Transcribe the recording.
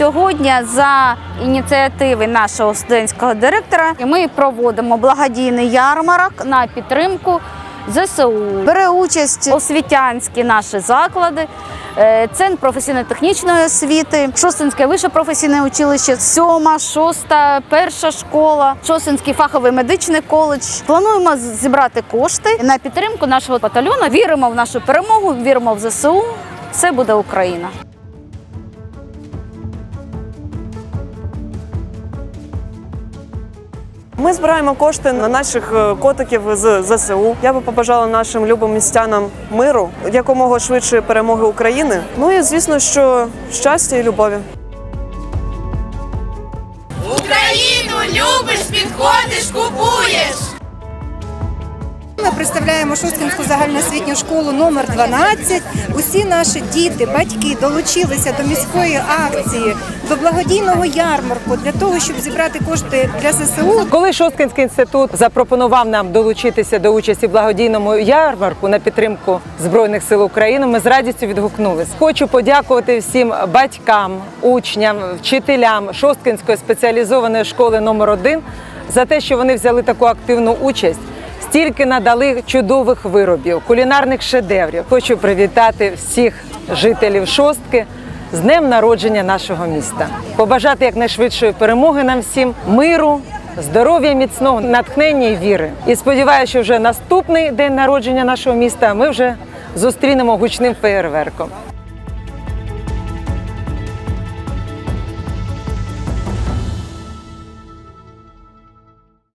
Сьогодні за ініціативи нашого студентського директора ми проводимо благодійний ярмарок на підтримку ЗСУ. Бере участь освітянські наші заклади. е, Центр професійно-технічної освіти, Шостинське вище професійне училище, сьома, шоста, перша школа, Шостинський фаховий медичний коледж. Плануємо зібрати кошти на підтримку нашого батальйону. Віримо в нашу перемогу, віримо в ЗСУ. Все буде Україна. Ми збираємо кошти на наших е, котиків з ЗСУ. Я би побажала нашим любим містянам миру, якомога швидшої перемоги України. Ну і звісно, що щастя і любові. Україну любиш, підходиш, купуєш. Ми представляємо Шосткінську загальноосвітню школу номер 12. Усі наші діти, батьки долучилися до міської акції, до благодійного ярмарку для того, щоб зібрати кошти для ЗСУ. Коли Шосткинський інститут запропонував нам долучитися до участі в благодійному ярмарку на підтримку Збройних сил України, ми з радістю відгукнулися. Хочу подякувати всім батькам, учням, вчителям Шосткинської спеціалізованої школи номер 1 за те, що вони взяли таку активну участь. Стільки надали чудових виробів, кулінарних шедеврів. Хочу привітати всіх жителів шостки з днем народження нашого міста. Побажати якнайшвидшої перемоги нам всім, миру, здоров'я міцного, натхнення і віри. І сподіваюся, що вже наступний день народження нашого міста ми вже зустрінемо гучним феєрверком.